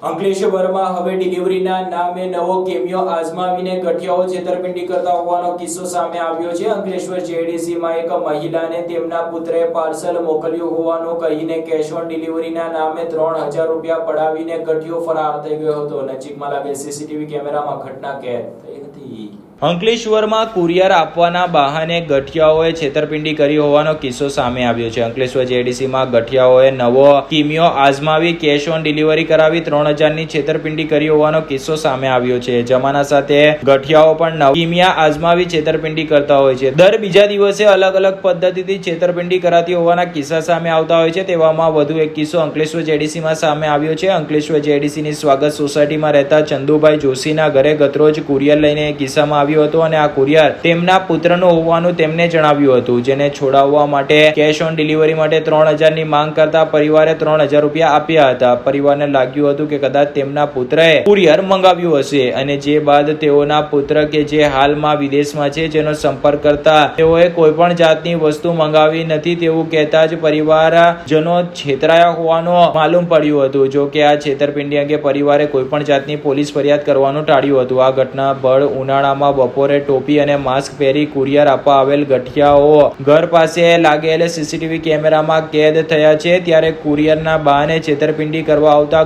અંકલેશ્વરમાં હવે ડિલિવરીના નામે નવો કેમિયો આઝમાવીને ગઠિયાઓ છેતરપિંડી કરતા હોવાનો કિસ્સો સામે આવ્યો છે. અંકલેશ્વર જેડીસીમાં એક મહિલાને તેમના પુત્રએ પાર્સલ મોકલ્યું હોવાનું કહીને કેશ ઓન ડિલિવરીના નામે ત્રણ હજાર રૂપિયા પડાવીને ગઠિયો ફરાર થઈ ગયો હતો. નજીકમાં લાગેલ સીસીટીવી કેમેરામાં ઘટના કેદ થઈ હતી. અંકલેશ્વરમાં કુરિયર આપવાના બહાને ગઠિયાઓએ છેતરપિંડી કરી હોવાનો કિસ્સો સામે આવ્યો છે. અંકલેશ્વર જેડીસીમાં ગઠિયાઓએ નવો કિમિયો આઝમાવી કેશ ઓન ડિલિવરી કરાવી ત્રણ હજારની છેતરપિંડી કરી હોવાનો કિસ્સો સામે આવ્યો છે. જમાના સાથે ગઠિયાઓ પણ નવ કિમિયા છેતરપિંડી કરતા હોય છે. દર બીજા દિવસે અલગ અલગ પદ્ધતિથી છેતરપિંડી કરાતી હોવાના કિસ્સા સામે આવતા હોય છે. તેવામાં વધુ એક કિસ્સો અંકલેશ્વર જેડીસીમાં સામે આવ્યો છે. અંકલેશ્વર જેડીસીની સ્વાગત સોસાયટીમાં રહેતા ચંદુભાઈ જોશીના ઘરે ગતરોજ કુરિયર લઈને કિસ્સામાં આવ્યો હતો અને આ કુરિયર તેમના પુત્રનું હોવાનું તેમને જણાવ્યું હતું, જેને છોડાવવા માટે કેશ ઓન ડિલિવરી માટે ત્રણ હજારની માંગ કરતા પરિવારે ત્રણ હજાર રૂપિયા આપ્યા હતા. પરિવારને લાગ્યું હતું કે કદાચ તેમના પુત્રએ કુરિયર મંગાવ્યું હશે અને જે બાદ તેઓના પુત્ર કે જે હાલમાં વિદેશમાં છે જેનો સંપર્ક કરતા તેઓએ કોઈ પણ જાતની વસ્તુ મંગાવી નથી તેવું કહેતા જ પરિવારજનો છેતરાયા હોવાનું માલુમ પડ્યું હતું. જો કે આ છેતરપિંડી અંગે પરિવારે કોઈ પણ જાતની પોલીસ ફરિયાદ કરવાનું ટાળ્યું હતું. આ ઘટના બળ ઉનાળામાં બપોરે ટોપી અને માસ્ક પહેરી કુરિયર આપવા આવેલ ગઠિયાઓ ઘર પાસે લાગેલ સીસીટીવી કેમેરામાં કેદ થયા છે. ત્યારે કુરિયરના બહાને છેતરપિંડી કરવા આવતા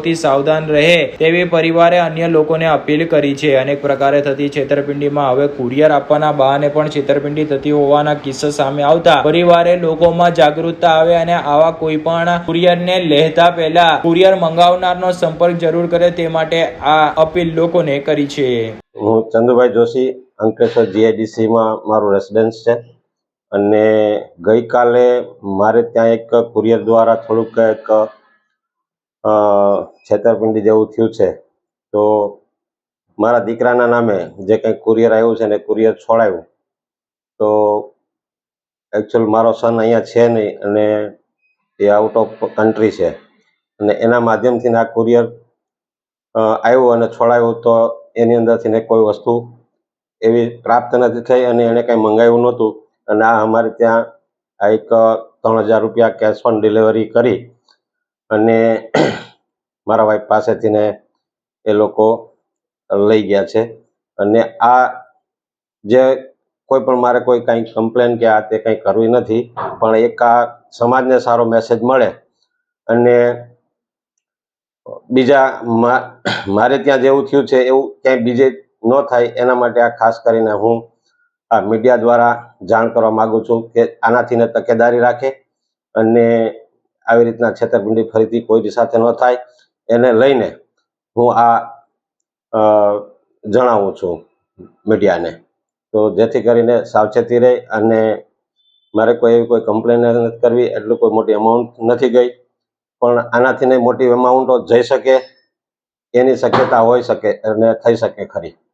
ગઠિયાઓથી સાવધાન રહે તેવી પરિવારે અન્ય લોકોને અપીલ કરી છે. અનેક પ્રકારે થતી છેતરપિંડીમાં હવે કુરિયર આપવાના બહાને પણ છેતરપિંડી થતી હોવાના કિસ્સા સામે આવતા પરિવારે લોકોમાં જાગૃતતા આવે અને આવા કોઈ પણ કુરિયરને લેતા પહેલા કુરિયર મંગાવનારનો સંપર્ક જરૂર કરે તે માટે આ અપીલ લોકોને કરી છે. હું ચંદુભાઈ જોશી, અંકલેશ્વર જીઆઈડીસીમાં મારું રેસિડેન્સ છે. અને ગઈકાલે મારે ત્યાં એક કુરિયર દ્વારા થોડુંક એક છેતરપિંડી જેવું થયું છે, તો મારા દીકરાના નામે જે કંઈ કુરિયર આવ્યું છે ને કુરિયર છોડાયું. તો એકચ્યુઅલ મારો સન અહીંયા છે નહીં અને એ આઉટ ઓફ કન્ટ્રી છે. અને એના માધ્યમથી આ કુરિયર આવ્યું અને છોડાયું તો એની અંદરથી કોઈ વસ્તુ એવી પ્રાપ્ત નથી થઈ અને એણે કંઈ મંગાવ્યું નહોતું. અને આ અમારે ત્યાં આ એક ત્રણ હજાર રૂપિયા કેશ ઓન ડિલિવરી કરી અને મારા વાઈફ પાસેથી ને એ લોકો લઈ ગયા છે. અને આ જે કોઈ પણ મારે કોઈ કાંઈ કમ્પ્લેન કે આ તે કંઈ કરવી નથી, પણ એક આ સમાજને સારો મેસેજ મળે. અને બીજા મારે ત્યાં જેવું થયું છે, એવું ક્યાંય બીજે ન થાય, એના માટે આ ખાસ કરીને હું આ મીડિયા દ્વારા જાણ કરવા માગું છું કે આનાથી ને તકેદારી રાખે. અને આવી રીતના છેતરપિંડી ફરીથી કોઈ સાથે ન થાય, એને લઈને હું આ જણાવું છું મીડિયાને. તો જેથી કરીને સાવચેતી રહે અને મારે કોઈ એવી કોઈ કમ્પ્લેન નથી કરવી, એટલું કોઈ મોટી અમાઉન્ટ નથી ગઈ. પણ આનાથી મોટી અમાઉન્ટો જઈ શકે, એની શક્યતા હોઈ શકે અને થઈ શકે ખરી.